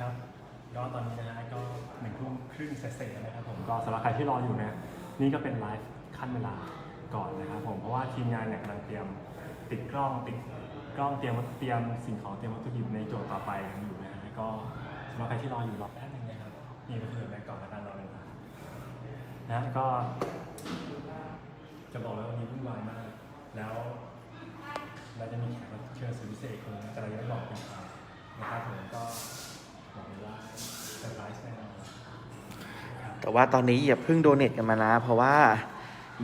ครับก็ตอนนี้นะก็หนึ่งทุ่มครึ่งเสร็จๆนะครับผมก็สำหรับใครที่รออยู่นะนี่ก็เป็นไลฟ์ขั้นเวลาก่อนนะครับผมเพราะว่าทีมงานเนี่ยกำลังเตรียมติดกล้องติดกล้องเตรียมเตรียมสิ่งของเตรียมวัตถุดิบในโจทย์ต่อไปกันอยู่นะฮะก็สำหรับใครที่รออยู่รอแป๊บนึงนะครับนี่ก็คือแบงก่อนแล้วกันรอเลยนะก็ จะบอกเลยว่าวันนี้วุ่นวายมาก แล้วเราจะมีแขกรับเชิญสุดพิเศษคนนึงนะแต่เรายังไม่บอกเป็นใครนะครับผมก็ แต่ว่าตอนนี้อย่าเพิ่งโดเนทกันมานะ เพราะว่า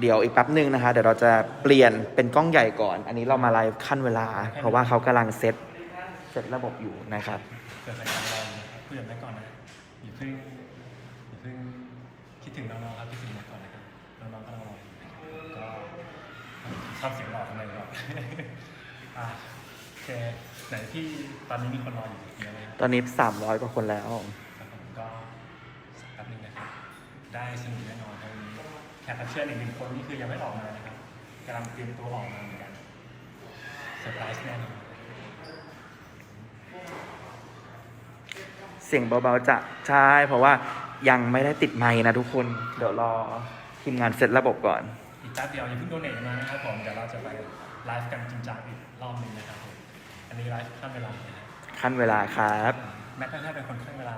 เดี๋ยวอีกแป๊บหนึ่งนะคะ เดี๋ยวเราจะเปลี่ยนเป็นกล้องใหญ่ก่อน อันนี้เรามาไลฟ์ขั้นเวลา เพราะว่าเขากำลังเซตเซตระบบอยู่นะครับเกิดรายการเรานะครับคุยกันไว้ก่อนนะอย่าเพิ่งอย่าเพิ่งคิดถึงน้องๆครับคิดถึงน้ก่อนนะครับน้องๆก็รออยู่นะครับก็ชอบเสียงหล่อทำไมหรอก อะโอเคไหนที่ตอนนี้มีคนรออยู่เยอะเลยตอนนี้300กว่าคนแล้ว ครับผมก็สักแป๊บนึงนะครับ ได้สนุกแน่นอนครับวันนี้แขกรับเชิญอีกหนึ่งคนนี่คือยังไม่ออกมานะครับกำลังเตรียมตัวออกมาเหมือนกันเซอร์ไพรส์แน่นอนเสียงเบาๆจะใช่ เพราะว่ายังไม่ได้ติดไมค์นะทุกคน เดี๋ยวรอทีมงานเซตระบบก่อน อีกแป๊บเดียวอย่าเพิ่งโดเนทมานะครับผมเดี๋ยวเราจะไปไลฟ์กันจริงจังอีกรอบหนึ่งนะครับผม อันนี้ไลฟ์ข้ามเวลานะครับขั้นเวลาครับ แม็กก็แค่เป็นคนข้ามเวลา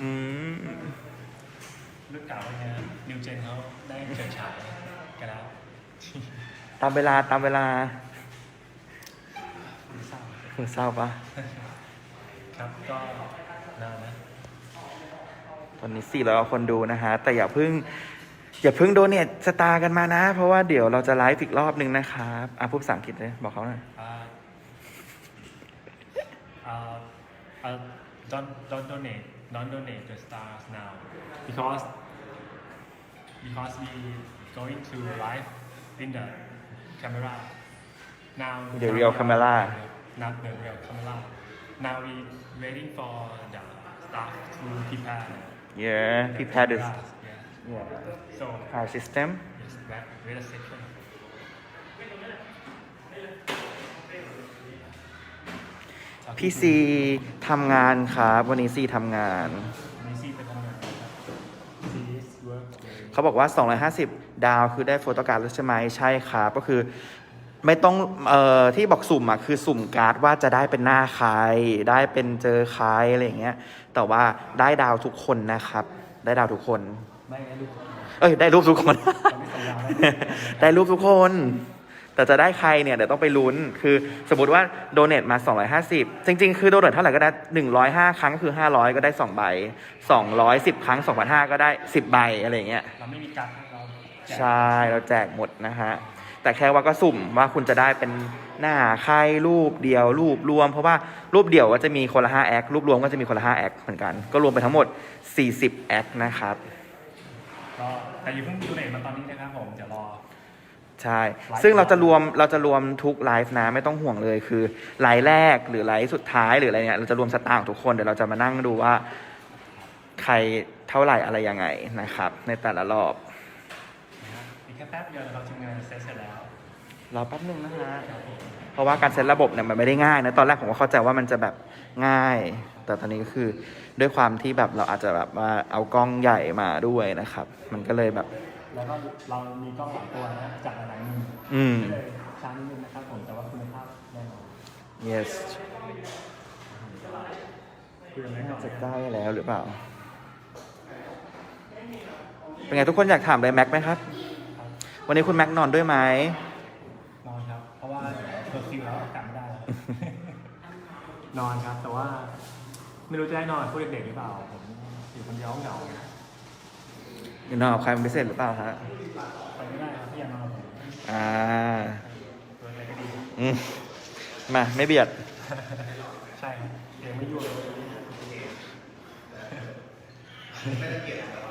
อืมรุ่นเก่าเนี่ยนิวเจนเขาได้เฉิดฉายกันแล้วตามเวลาตามเวลาไม่ทราบคุณเศร้าปะครับก็นานนะตอนนี้400กว่าคนดูนะฮะ แต่อย่าเพิ่ง อย่าเพิ่งโดเนทสตาร์กันมานะ เพราะว่าเดี๋ยวเราจะไลฟ์อีกรอบหนึ่งนะครับ อะพูดภาษาอังกฤษเลยบอกเขาหน่อย uh, don't don't donate don't donate the stars now. Because because we going to live in the camera. Now The real camera. not the real camera. Now we waiting for the staff to prepare. Yeah the prepare this yeah. yeah. So our system. yes wait a second พี่ซีทำงานครับ วันนี้ซีทำงานนี่ซีไปทำงานนะครับซี is work day เขาบอกว่า 250 ดาวคือได้โฟโต้การ์ดแล้วใช่ไหมใช่ครับก็คือไม่ต้องเอ่อที่บอกสุ่มอะคือสุ่มการ์ดว่าจะได้เป็นหน้าใคร ได้เป็นเจอใครอะไรอย่างเงี้ยแต่ว่าได้ดาวทุกคนนะครับ ได้ดาวทุกคน ไม่งั้นลูกเอ้ยได้รูปทุกคนเราไม่สัญญาว่าได้รูปทุกคน แต่จะได้ใครเนี่ยเดี๋ยวต้องไปลุ้น คือสมมติว่าโดเน a มา 250 จริง ๆ คือโดเน a เท่าไหร่ก็ได้ 105 ครั้งก็คือ 500 ก็ได้ 2 ใบ 210 ครั้ง 2,500 ก็ได้ 10 ใบอะไรอย่างเงี้ย เราไม่มีการดให้เราแจกใช่ เราแจกหมดนะฮะ แต่แค่ว่าก็สุ่มว่าคุณจะได้เป็นหน้าใครรูปเดียวรูปรวม เพราะว่ารูปเดียวก็จะมีคนละ5แอครูปรวมก็จะมีคนละ5แอคเหมือนกัน ก็รวมไปทั้งหมด 40แอคนะครับ ก็แต่อย่าเพิ่งดูเนทมาตอนนี้นะครับผมเดี๋ยวรอ ใช่ ซึ่งเราจะรวมเราจะรวมทุกไลฟ์นะไม่ต้องห่วงเลยคือไลฟ์แรกหรือไลฟ์สุดท้ายหรืออะไรเนี่ยเราจะรวมสตางค์ของทุกคนเดี๋ยวเราจะมานั่งดูว่า ใครเท่าไหร่อะไรยังไงนะครับ ในแต่ละรอบนะฮะอีกแค่แป๊บเดียวเราทำงานเสร็จเสร็จแล้วรอแป๊บนึงนะฮะเพราะว่าการเซตระบบเนี่ยมันไม่ได้ง่ายนะตอนแรกผมก็เข้าใจว่ามันจะแบบง่าย แต่ตอนนี้ก็คือด้วยความที่แบบเราอาจจะแบบว่าเอากล้องใหญ่มาด้วยนะครับ มันก็เลยแบบ แล้วก็เรามีกล้องหลายตัวนะจากหลายๆมุมอืม ก็เลยช้านิดนึงนะครับผมแต่ว่าคุณภาพแน่นอน yes คุยกันไว้ก่อนจะนะใกล้แล้วหรือเปล่า เป็นไงทุกคนอยากถามอะไรแม็กไหมครับ วันนี้คุณแม็กนอนด้วยไหม นอนครับ เพราะว่าเคอร์ฟิวแล้วกลับไม่ได้แล้ว นอนครับ แต่ว่า ไม่รู้จะได้นอนกับพวกเด็กๆหรือเปล่า ผมอยู่คนเดียวเหงาๆอยาก นอนกับใครเป็นพิเศษหรือเปล่าฮะไปไม่ได้ครับพี่อยากนอนกับผมอ่าตัวอะไรก็ดีอืมมาไม่เบียด ใช่ครับเองไม่ยุ่งเลย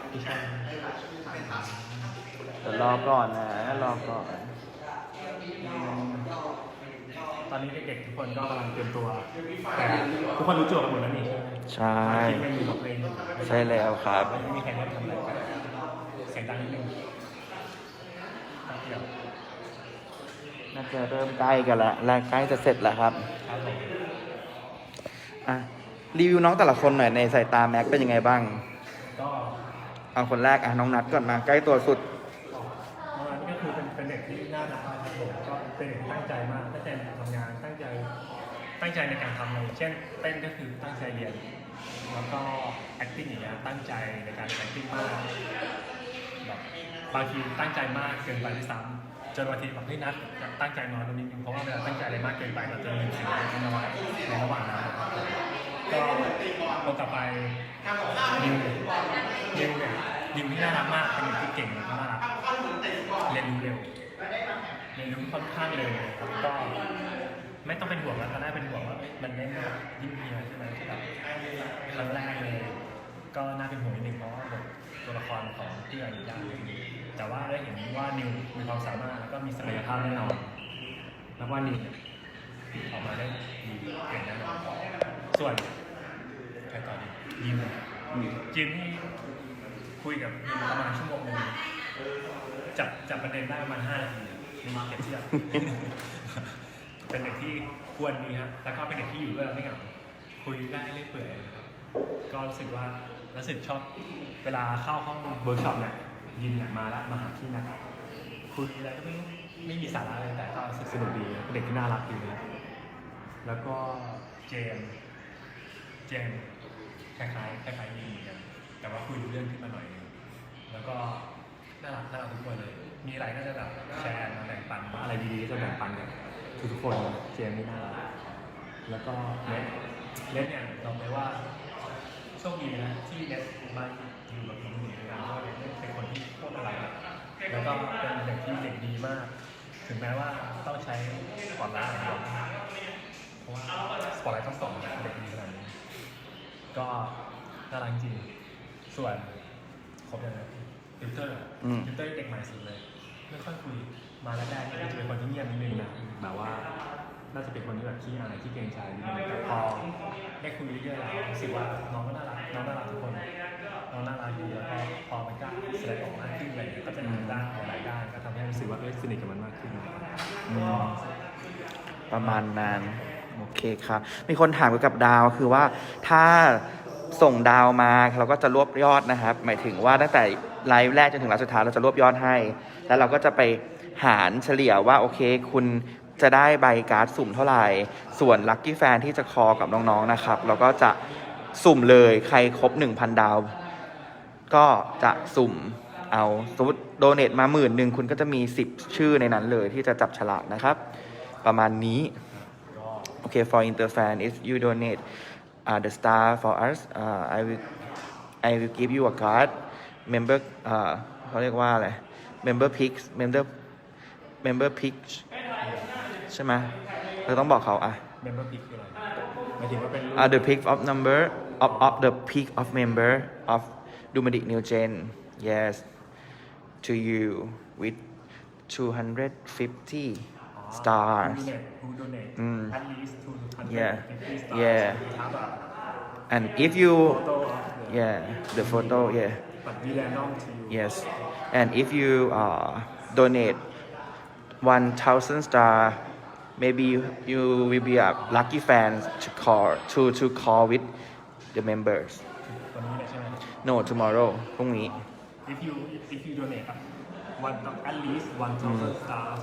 ไม่ใช่เดี๋ยวรอก่อนนะรอก่อน ตอนนี้เด็กๆทุกคนก็กำลังเตรียมตัว แต่ทุกคนรู้โจทย์กันหมดแล้วนี่ใช่ไหม ใช่คิดไม่มีของตัวเองอยู่ใช่แล้วครับ ไม่มีใครเล่นทำอะไรกันเสียงดังนิดนึงแป๊บเดียวน่าจะเริ่มใกล้กันละและใกล้จะเสร็จแล้วครับครับผมอะรีวิวน้องแต่ละคนหน่อยในสายตาแม็กเป็นยังไงบ้าง ก็เอาคนแรกอะน้องนัดก่อนมาใกล้ตัวสุดประมาณนี้ก็คือเป็นเป็นเด็กที่น่ารักมากครับผมก็เป็นเด็กที่ตั้งใจมากตั้งใจทำงานตั้งใจ ตั้งใจในการทำอะไรเช่นเต้นก็คือตั้งใจเรียน แล้วก็ acting อย่างเงี้ยตั้งใจในการ acting มากแบบบางทีตั้งใจมากเกินไปด้วยซ้ำจนบางทีแบบเฮ้ยนัดตั้งใจน้อยตรงนี้นึงเพราะว่าเวลาตั้งใจอะไรมากเกินไปเราจะลืมสิ่งที่ในระหว่างในระหว่างนั้นนะครับก็คนต่อไปนิวนิวเนี่ยนิวที่น่ารักมากเป็นเด็กที่เก่งแล้วก็น่ากเรียนรู้เร็วเรียนรู้ค่อนข้างเร็วเลยครับก็ ไม่ต้องเป็นห่วงแล้วตอนแรกเป็นห่วงว่าเอ๊ะมันไม่แบบยิ่งเฮียใช่ไหมที่แบบครั้งแรกเลย ก็น่าเป็นห่วงนิดนึงเพราะว่าบทตัวละครของเพื่อนยากนิดนึงแต่ว่าได้เห็นว่านิวมีความสามารถแล้วก็มีศักยภาพแน่นอนแล้วว่านิวเนี่ยออกมาได้ดีเก่งแน่นอนส่วนใครต่อดียิมจิมนี่คุยกับยิมประมาณชั่วโมงหนึงจับจับประเด็นได้ประมาณห้านาทีมีเก็บเชือก เป็นเด็กที่ควรดีครับแล้วก็เป็นเด็กที่อยู่ด้วยแล้วไม่เหงาคุยได้เรื่อยเปื่อยครับก็รู้สึกว่ารู้สึกชอบเวลาเข้าห้องเวิร์กช็อปเนี่ยยินเนี่ยมาล้วมาหาที่นะคุยอะไรก็ไม่ไม่มีสาระเลยแต่ก็รู้สึกสนุกดีเป็นเด็กที่น่ารักดีนะแล้วก็เจมเจมคล้ายๆคล้ายๆยินเหมือนกันแต่ว่าคุยดูเรื่องขึ้นมาหน่อยนึงแล้วก็น่ารักน่ารักทุกคนเลย มีอะไรก็จะแบบแชร์มาแบ่งปันอะไรดีๆก็จะแบ่งปันกัน ทุกๆคนเจมส์นี่น่ารักแล้วก็เน็ตเน็ตเนี่ยเราไปว่าโชคดีนะที่เน็ตมาอยู่กับผมอยู่ด้วยกันเพราะว่าเน็ตเป็นคนที่โคตรอะไรอะแล้วก็เป็นเด็กที่เด็กดีมาก ถึงแม้ว่าต้องใช้สปอตไลท์อย่างเดียวเพราะว่าสปอตไลท์ต้องส่องนะเด็กดีขนาดนี้ก็น่ารักจริงส่วนครบยังไงติวเตอร์อืมติวเตอร์เด็กใหม่สุดเลย ไม่ค่อยคุยมาแรกๆนี่จะเป็นคนที่เงียบนิดนึงนะแบบว่าน่าจะเป็นคนที่แบบขี้อายที่เกรงใจนิดนึงแต่พอได้คุยเรื่อยๆแล้วรู้สึกว่าน้องก็น่ารักน้องน่ารักทุกคนน้องน่ารักดีแล้วก็พอมันกล้าแสดงออกมากขึ้นอะไรเงี้ยก็จะมีด้านหลายด้านก็ทำให้รู้สึกว่าเอ้ยสนิทกับมันมากขึ้นประมาณนั้นโอเคครับ มีคนถามเกี่ยวกับดาวคือว่าถ้า ส่งดาวมาเราก็จะรวบยอดนะครับ หมายถึงว่าตั้งแต่ไลฟ์แรกจนถึงไลฟ์สุดท้ายเราจะรวบยอดให้ แล้วเราก็จะไปหารเฉลี่ยว่าโอเค คุณจะได้ใบการ์ดสุ่มเท่าไหร่ ส่วนลัคกี้แฟนที่จะคอกับน้องๆนะครับ เราก็จะสุ่มเลยใครครบ 1,000 ดาว ก็จะสุ่มเอาสมมติโดเนทมาหมื่นหนึ่งคุณก็จะมี 10 ชื่อในนั้นเลยที่จะจับฉลากนะครับ ประมาณนี้ก็ Okay, for Interfan, if you donate uh, the star for us, uh, I will I will give you a card. Member เอ่อเขาเรียกว่าอะไร Member Picks Member Member Picks ใช่ไหมเราต้องบอกเขาอ่ะ เมมเบอร์พิกคืออะไรหมายถึงว่าเป็นรูป uh, the pick of number of of the pick of member of Dumadic New Gen yes to you with 250 stars Who donate Who donate อืม at least two hundred Yeah. fifty stars Yeah. We have a and if you photo of the yeah the photo yeah but we random to you Yes, and if you uh, donate 1,000 star, maybe you, you will be a lucky fan to call to to call with the members. วันนี้เลยใช่ไหม No, tomorrow พรุ่งนี้ if you if, if you donate uh, one thou- at least one thousand stars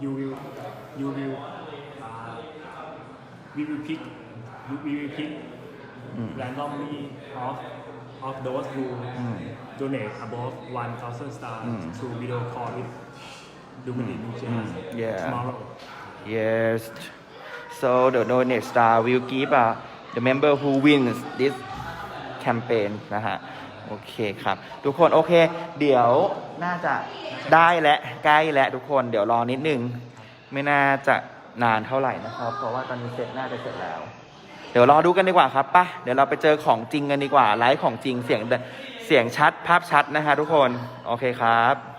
you will you will uh, we will pick we we will pick randomly of of those who donate above one thousand stars to video call with Dumadi New Gen Yeah. tomorrow Yes. So the donate star will give uh, the member who wins this campaign นะฮะ โอเคครับ ทุกคนโอเค เดี๋ยวน่าจะได้และใกล้และทุกคนเดี๋ยวรอนิดนึง ไม่น่าจะนานเท่าไหร่นะครับ เพราะว่าตอนนี้เสร็จน่าจะเสร็จแล้ว เดี๋ยวรอดูกันดีกว่าครับป่ะเดี๋ยวเราไปเจอของจริงกันดีกว่าไลฟ์ของจริงเสียงเสียงชัดภาพชัดนะฮะทุกคนโอเคครับ